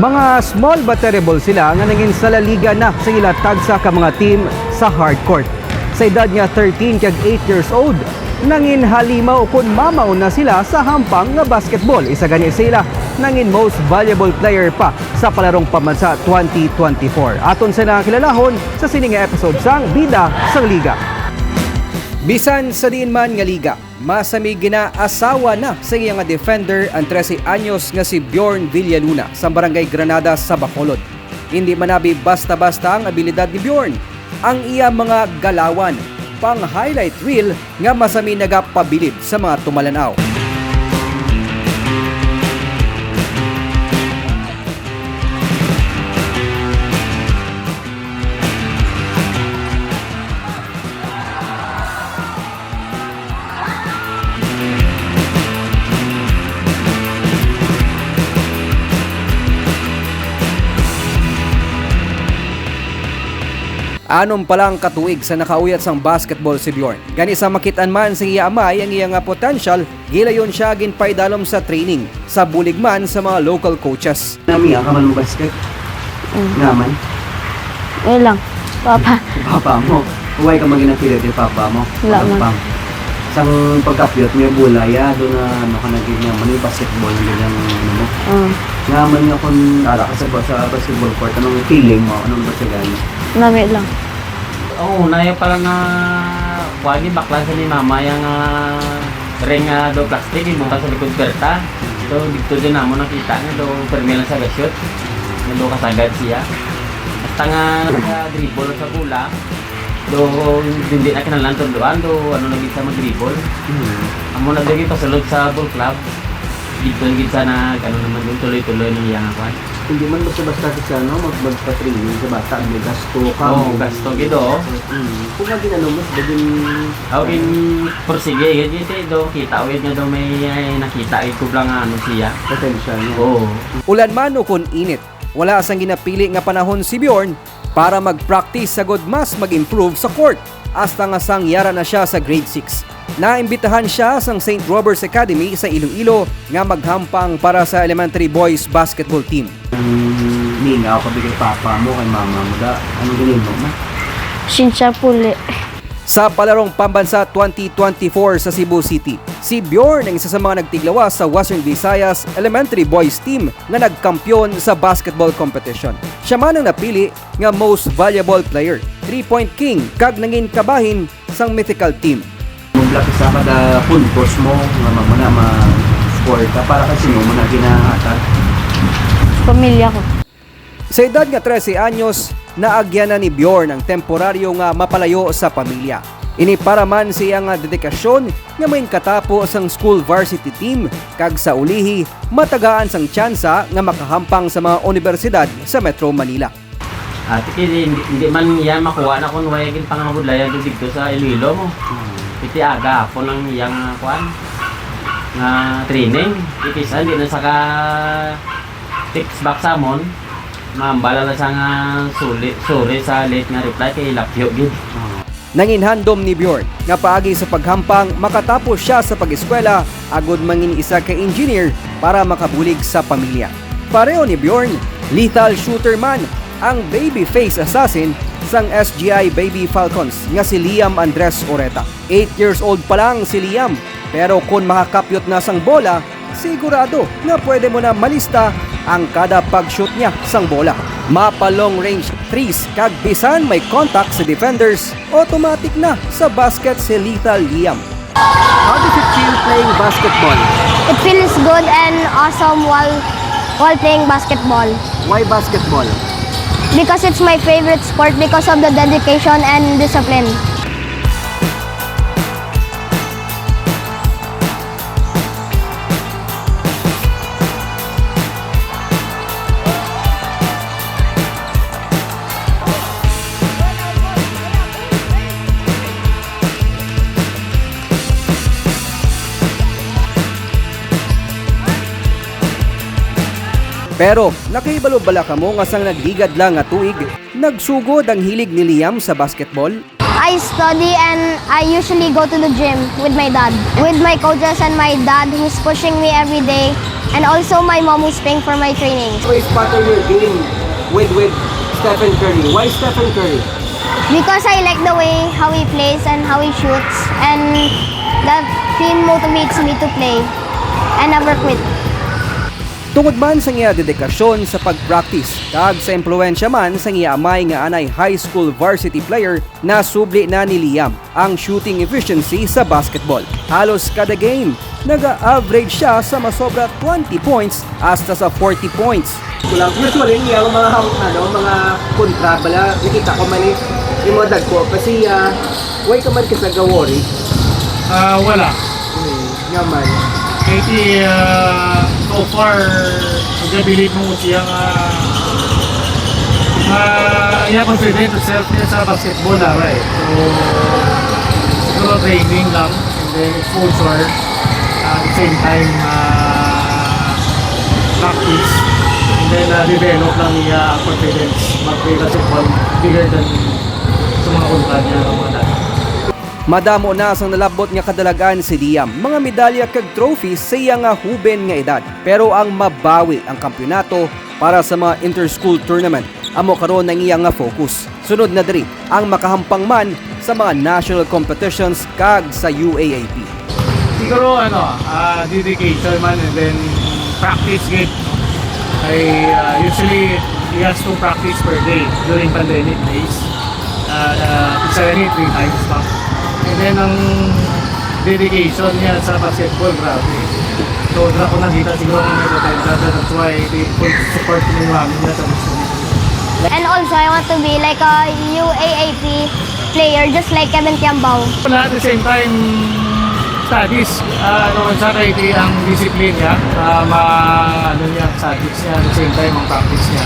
Mga small but terrible sila nga naging sa La Liga na sa ila tagsa ka mga team sa hardcourt. Sa edad niya 13 kag 8 years old, nangin halimaw kun mamaw na sila sa hampang nga basketball. Isa gani sila nangin most valuable player pa sa palarong pambansa 2024. Aton sa nakakilelahon sa sining nga episode sang Bida sang Liga. Bisan sa diin man nga liga, masami gina asawa na sa iya nga defender ang 13 anyos nga si Bjorn Villaluna sa Barangay Granada sa Bacolod. Hindi manabi basta-basta ang abilidad ni Bjorn. Ang iya mga galawan, pang highlight reel nga masami nagapabilib sa mga tumalanaw. Anom palang katuig sa nakauyat sang basketball si Bjorn. Gani sa makitan man sa iya amay ang iya nga potential, gilayon siya ginpaydalom sa training sa bulig man sa mga local coaches. Nami, ka man mo basket. Naman. Ayun lang. Papa. Papa mo. Huwag ka maginapilid yung papa mo. Wala man. pa? Sang pagkapiyot, may bulaya. Doon na ano ka naging naman yung basketball. Ang ganyan ano mo. Uh, Naman nga kung ara ka sa, sa basketball court. Anong feeling mo? Anong ba siya? Nami lang. Oo, na yung pala nga wagi bakla sa ni mama yung uh, ring nga do plastic yung sa likod kerta. So dito din namo nakita nga do permilan sa gasyon. Nga do kasagad siya. Basta nga naka-dribble sa bola. Do hindi na kinalan tunduan do ano lagi sa mag-dribble. Amo na lagi pasulod sa ball club. Dito gid sa na ano naman doon tuloy-tuloy ng iyang kwan. Hindi man basta-basta sa ano, mag magpa-training sa bata. May gasto ka. Oo, may- gasto gid, oo. Mm. Kung nga ginano mo, bagin... Aw in porsige gid ito do kita wid nga do may ay, nakita ay kublang nga ano siya. Potential niya. Oo. Ulan man o kun init, wala sang ginapili nga panahon si Bjorn para mag-practice sa good mas mag-improve sa court. Hasta nga sang yara na siya sa grade 6. Naimbitahan siya sang St. Robert's Academy sa Iloilo nga maghampang para sa elementary boys basketball team. Ningaw ka bigay papa mo kay mama mo da. Anong ganin mo? Ma? Sinsya puli. Sa palarong pambansa 2024 sa Cebu City, si Bjorn ang isa sa mga nagtiglawas sa Western Visayas Elementary Boys Team na nagkampyon sa basketball competition. Siya man ang napili nga most valuable player, 3-point king, kag nangin kabahin sang mythical team. Mula sa kada puntos mo, nga mo na ma-score ka para kasi mo na ginahatan. Pamilya ko. Sa edad nga 13 anyos, naagyan na ni Bjorn ang temporaryo nga mapalayo sa pamilya. Ini para man siya nga dedikasyon nga may katapo sang school varsity team kag sa ulihi matagaan sang tsansa nga makahampang sa mga universidad sa Metro Manila. At hindi, hindi, man yan makuha na kung wala yung pangangabudlayan dito sa Iloilo mo. Iti aga po ng iyang uh, kuan nga training. Iti sa hindi na saka text back sa mon. Mambala na sa nga suli, suri sa late nga reply kay Lapyo gid. Nanginhandom ni Bjorn nga paagi sa paghampang makatapos siya sa pag-eskwela agod mangin isa ka engineer para makabulig sa pamilya. Pareho ni Bjorn, lethal shooter man ang babyface assassin sang SGI Baby Falcons nga si Liam Andres Oreta. 8 years old pa lang si Liam pero kung makakapyot na sang bola, sigurado na pwede mo na malista ang kada pag-shoot niya sang bola. Mapa long range threes kag bisan may contact sa defenders, automatic na sa basket si Lethal Liam. How does it feel playing basketball? It feels good and awesome while while playing basketball. Why basketball? Because it's my favorite sport because of the dedication and discipline. Pero nakaibalo bala ka mo nga sang nagligad lang nga tuig, nagsugod ang hilig ni Liam sa basketball? I study and I usually go to the gym with my dad. With my coaches and my dad who's pushing me every day And also my mom who's paying for my training. Always partner your game with with Stephen Curry. Why Stephen Curry? Because I like the way how he plays and how he shoots and that he motivates me to play and never quit. Tungod man sa iya dedikasyon sa pag-practice, kag sa impluensya man sa iya amay nga anay high school varsity player na subli na ni Liam ang shooting efficiency sa basketball. Halos kada game, naga-average siya sa masobra 20 points hasta sa 40 points. Kulang usually niya ang mga ano, mga kontra bala nakita ko man ni imo dagko kasi uh, way ka man kasi gawori. Ah, wala. Nga man. Katie, uh, so far, nag-believe mo siya nga uh, iya confident self niya sa basketball na right? So, siguro training lang and then exposure uh, at the same time uh, practice and then uh, develop lang niya confidence mag-play basketball bigger than sa mga ng mga. Madamo na sang nalabot nga kadalagan si Liam, mga medalya kag trophies sa iya nga huben nga edad. Pero ang mabawi ang kampyonato para sa mga inter-school tournament amo karon ang iya nga focus. Sunod na diri ang makahampang man sa mga national competitions kag sa UAAP. Siguro ano, ah, dedication man and then practice good. I uh, usually he has to practice per day during pandemic days. Uh, uh, isa rin three times pa. And then ang dedication niya sa basketball, grabe. So, doon ako nakita siguro kung may potential. That's why they full support ng mami niya sa niya. And also I want to be like a UAAP player just like Kevin Tiambao. At the same time, studies, uh, ano sa kaiti ang discipline niya, uh, ma, ano niya, studies niya, at the same time ang practice niya.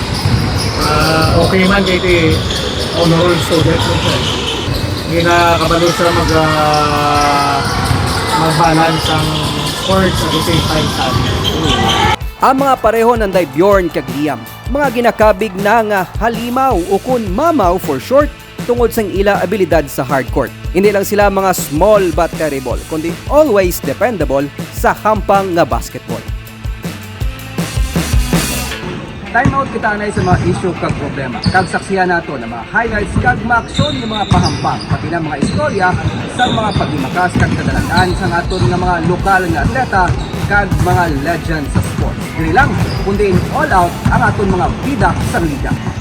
Uh, okay man kaiti honor student siya. Hindi na kabalo siya mag, uh, mag-balance ang sports at the same time studies. Ang mga pareho ng Bjorn kag Liam, mga ginakabig na nga halimaw o kun mamaw for short tungod sang ila abilidad sa hardcourt. Hindi lang sila mga small but terrible, kundi always dependable sa hampang nga basketball. Time out kita na sa mga issue kag problema. Kag saksiyan nato ng mga highlights kag maaksyon ng mga pahampang pati na mga istorya sa mga pagdimakas kag kadalanan sa aton nga mga lokal nga atleta kag mga legends sa sports. Dili lang, kundi in all out ang aton mga bida sa liga.